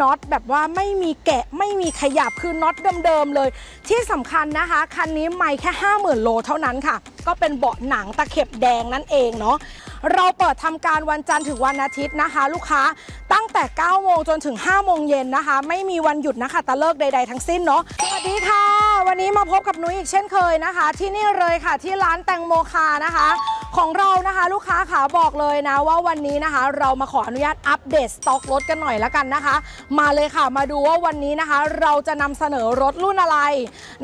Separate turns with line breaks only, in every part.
น็อตแบบว่าไม่มีแกะไม่มีขยับคือน็อตเดิมๆเลย ที่สำคัญนะคะ คันนี้ไม่แค่ 50,000 โลเท่านั้นค่ะ ก็เป็นเบาะหนังตะเข็บแดงนั่นเองเนาะเราเปิดทำการวันจันทร์ถึงวันอาทิตย์นะคะ ลูกค้าตั้งแต่ 9 โมงจนถึง 5 โมงเย็นนะคะ ไม่มีวันหยุดนะคะตะเลิกใด ๆ ทั้งสิ้นเนาะสวัสดีค่ะ วันนี้มาพบกับนุ้ยอีกเช่นเคยนะคะ ที่นี่เลยค่ะที่ร้านแตงโมคานะคะ ของเรานะคะลูกค้าขาบอกเลยนะว่าวันนี้นะคะ เรามาขออนุญาตอัปเดตสต็อกรถกันหน่อยละกันนะคะ มาเลยค่ะมาดูว่าวันนี้นะคะ เราจะนำเสนอรถรุ่นอะไร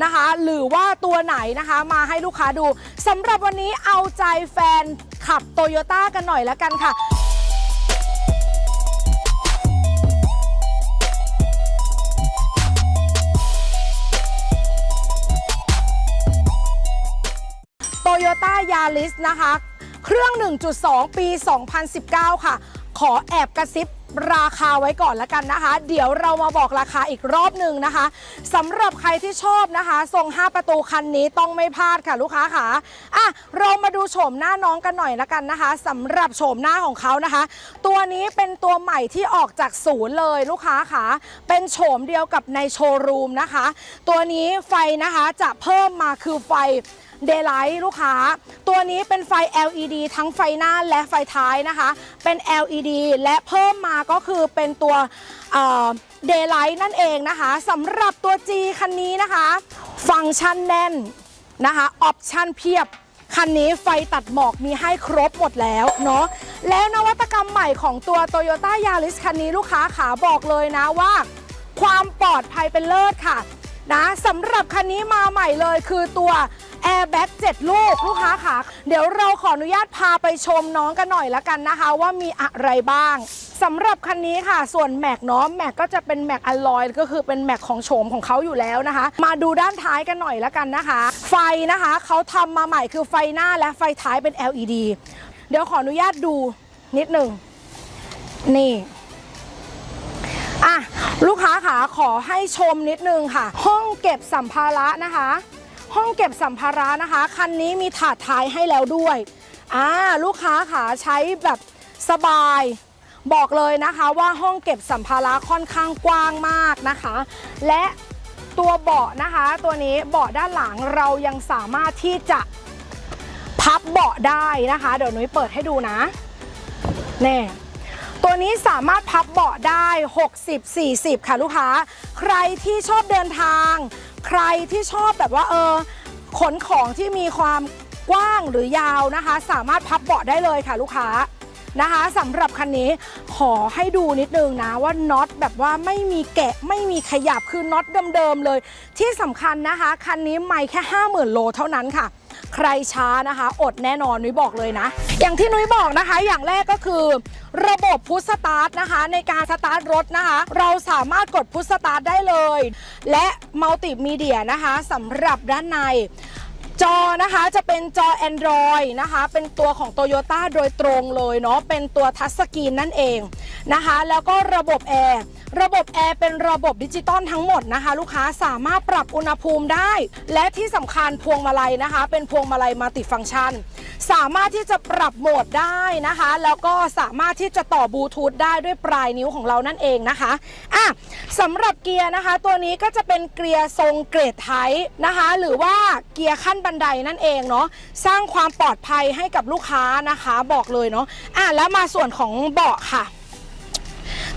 นะคะ หรือว่าตัวไหนนะคะมาให้ลูกค้าดูสำหรับวันนี้เอาใจแฟนขับโตโยต้ากันหน่อยละกันค่ะายา r i สนะคะ เครื่อง 1.2 ปี 2019 ค่ะ ขอแอบกระซิบราคาไว้ก่อนละกันนะคะ เดี๋ยวเรามาบอกราคาอีกรอบหนึ่งนะคะสำหรับใครที่ชอบนะคะ ทรง 5 ประตูคันนี้ต้องไม่พลาดค่ะลูกค้าค่ะอะ เรามาดูโฉมหน้าน้องกันหน่อยละกันนะคะสำหรับโฉมหน้าของเขานะคะ ตัวนี้เป็นตัวใหม่ที่ออกจากศูนย์เลยลูกค้าค่ะ เป็นโฉมเดียวกับในโชว์รูมนะคะ ตัวนี้ไฟนะคะจะเพิ่มมาคือไฟ เดย์ไลท์ลูกค้า ตัวนี้เป็นไฟ LED ทั้งไฟหน้าและไฟท้ายนะคะ เป็น LED และเพิ่มมาก็คือเป็นตัวเดย์ไลท์นั่นเองนะคะสำหรับตัว G คันนี้นะคะ ฟังก์ชันแน่นนะคะออปชั่นเพียบคันนี้ไฟตัดหมอกมีให้ครบหมดแล้วเนาะและนวัตกรรมใหม่ของตัว Toyota Yaris คันนี้ลูกค้าขาบอกเลยนะว่า ความปลอดภัยเป็นเลิศค่ะนะสำหรับคันนี้มาใหม่เลยคือตัว Airbag 7ลูกลูกค้าค่ะ เดี๋ยวเราขออนุญาตพาไปชมน้องกันหน่อยละกันนะคะ ว่ามีอะไรบ้างสำหรับคันนี้ค่ะ ส่วนแม็กเนาะแม็กก็จะเป็นแม็กอลลอยก็คือเป็นแม็กของโฉมของเขาอยู่แล้วนะคะ มาดูด้านท้ายกันหน่อยละกันนะคะ ไฟนะคะเขาทำมาใหม่คือไฟหน้าและไฟท้ายเป็น LED เดี๋ยวขออนุญาตดูนิดหนึ่งนี่อะลูกค้าขาขอให้ชมนิดนึงค่ะ ห้องเก็บสัมภาระนะคะ ห้องเก็บสัมภาระนะคะ คันนี้มีถาดท้ายให้แล้วด้วยอ่าลูกค้าขาใช้แบบสบาย บอกเลยนะคะว่าห้องเก็บสัมภาระค่อนข้างกว้างมากนะคะ และตัวเบาะนะคะ ตัวนี้เบาะด้านหลังเรายังสามารถที่จะพับเบาะได้นะคะ เดี๋ยวนุ้ยเปิดให้ดูนะนี่ตัวนี้สามารถพับเบาะได้ 60 40 ค่ะลูกค้า ใครที่ชอบเดินทาง ใครที่ชอบแบบว่าเออขนของที่มีความกว้างหรือยาวนะคะ สามารถพับเบาะได้เลยค่ะลูกค้านะคะสำหรับคันนี้ขอให้ดูนิดนึงนะว่าน็อตแบบว่าไม่มีแกะไม่มีขยับคือน็อตเดิมๆเลย ที่สำคัญนะคะ คันนี้ไม่แค่ 50,000 โลเท่านั้นค่ะ ใครช้านะคะ อดแน่นอนนุ้ยบอกเลยนะ อย่างที่นุ้ยบอกนะคะ อย่างแรกก็คือ ระบบพุชสตาร์ทนะคะ ในการสตาร์ทรถนะคะ เราสามารถกดพุชสตาร์ทได้เลย และมัลติมีเดียนะคะสำหรับด้านใน จอนะคะจะเป็นจอ Android นะคะเป็นตัวของ Toyota โดยตรงเลยเนาะเป็นตัวทัชสกรีนนั่นเองนะคะ แล้วก็ระบบแอร์ระบบแอร์เป็นระบบดิจิตอลทั้งหมดนะคะ ลูกค้าสามารถปรับอุณหภูมิได้ และที่สำคัญพวงมาลัยนะคะ เป็นพวงมาลัยมัลติฟังก์ชัน สามารถที่จะปรับโหมดได้นะคะ แล้วก็สามารถที่จะต่อบลูทูธได้ด้วยปลายนิ้วของเรานั่นเองนะคะอะสำหรับเกียร์นะคะ ตัวนี้ก็จะเป็นเกียร์ทรงเกรดไทป์นะคะ หรือว่าเกียร์ขั้นบัันไดนั่นเองเนาะสร้างความปลอดภัยให้กับลูกค้านะคะ บอกเลยเนาะอะแล้วมาส่วนของเบาะค่ะ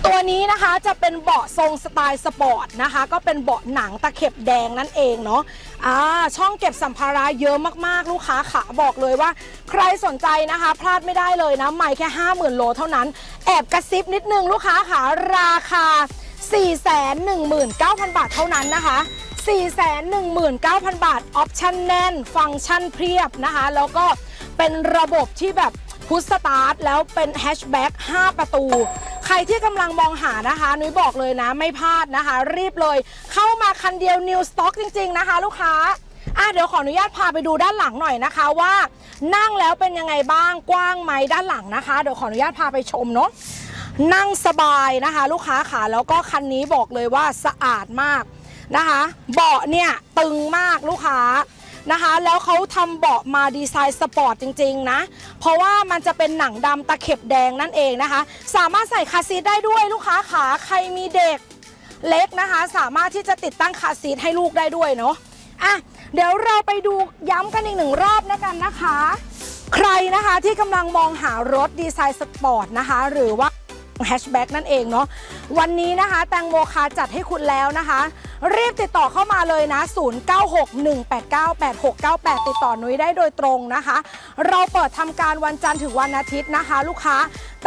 ตัวนี้นะคะจะเป็นเบาะทรงสไตล์สปอร์ตนะคะ ก็เป็นเบาะหนังตะเข็บแดงนั่นเองเนาะอ่าช่องเก็บสัมภาระเยอะมากๆ ลูกค้าขาบอกเลยว่า ใครสนใจนะคะ พลาดไม่ได้เลยนะ ไม่แค่ 50,000 โลเท่านั้น แอบกระซิบนิดนึงลูกค้าขาราคา 419,000 บาทเท่านั้นนะคะ 419,000 บาท ออปชั่นแน่น ฟังก์ชันเพียบนะคะ แล้วก็เป็นระบบที่แบบพุชสตาร์ทแล้วเป็นแฮชแบ็ก5ประตู ใครที่กำลังมองหานะคะ นุ้ยบอกเลยนะ ไม่พลาดนะคะ รีบเลย เข้ามาคันเดียว New Stock จริง ๆ นะคะ ลูกค้าอะเดี๋ยวขออนุญาตพาไปดูด้านหลังหน่อยนะคะว่า นั่งแล้วเป็นยังไงบ้างกว้างไหมด้านหลังนะคะ เดี๋ยวขออนุญาตพาไปชมเนาะนั่งสบายนะคะ ลูกค้าขาแล้วก็คันนี้บอกเลยว่าสะอาดมาก นะคะ เบาะเนี่ยตึงมากลูกค้านะคะ แล้วเขาทำเบาะมาดีไซน์สปอร์ตจริง ๆ นะ เพราะว่ามันจะเป็นหนังดำตะเข็บแดงนั่นเองนะคะ สามารถใส่คาซีทได้ด้วยลูกค้าขาใครมีเด็กเล็กนะคะ สามารถที่จะติดตั้งคาซีทให้ลูกได้ด้วยเนาะอะเดี๋ยวเราไปดูย้ำกันอีกหนึ่งรอบนะกันนะคะ ใครนะคะที่กำลังมองหารถดีไซน์สปอร์ตนะคะ หรือว่าแฮชแบ็กนั่นเองเนาะวันนี้นะคะ แตงโมคาจัดให้คุณแล้วนะคะ รีบติดต่อเข้ามาเลยนะ 0961898698 ติดต่อนุ้ยได้โดยตรงนะคะ เราเปิดทำการวันจันทร์ถึงวันอาทิตย์นะคะ ลูกค้า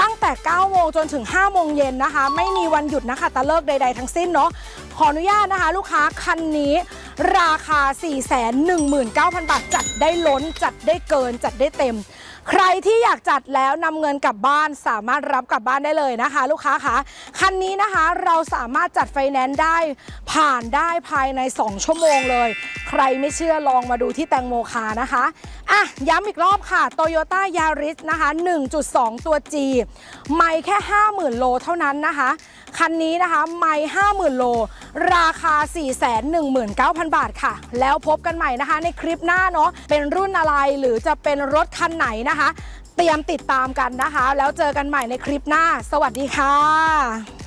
ตั้งแต่ 9 โมงจนถึง 5 โมงเย็นนะคะ ไม่มีวันหยุดนะคะตะเลิกใด ๆ ทั้งสิ้นเนาะขออนุญาตนะคะ ลูกค้าคันนี้ราคา 419,000 บาท จัดได้ล้นจัดได้เกินจัดได้เต็ม ใครที่อยากจัดแล้วนำเงินกลับบ้านสามารถรับกลับบ้านได้เลยนะคะ ลูกค้าคะคันนี้นะคะเราสามารถจัดไฟแนนซ์ได้ผ่านได้ภายใน 2 ชั่วโมงเลย รไม่เชื่อลองมาดูที่แตงโมคานะคะอะย้ำอีกรอบค่ะ Toyota Yaris นะคะ 1.2 ตัว G ไม่แค่ 50,000 โลเท่านั้นนะคะ คันนี้นะคะไม่50,000 โล ราคา 419,000 บาทค่ะ แล้วพบกันใหม่นะคะ ในคลิปหน้าเนาะเป็นรุ่นอะไรหรือจะเป็นรถคันไหนนะคะ เตรียมติดตามกันนะคะ แล้วเจอกันใหม่ในคลิปหน้า สวัสดีค่ะ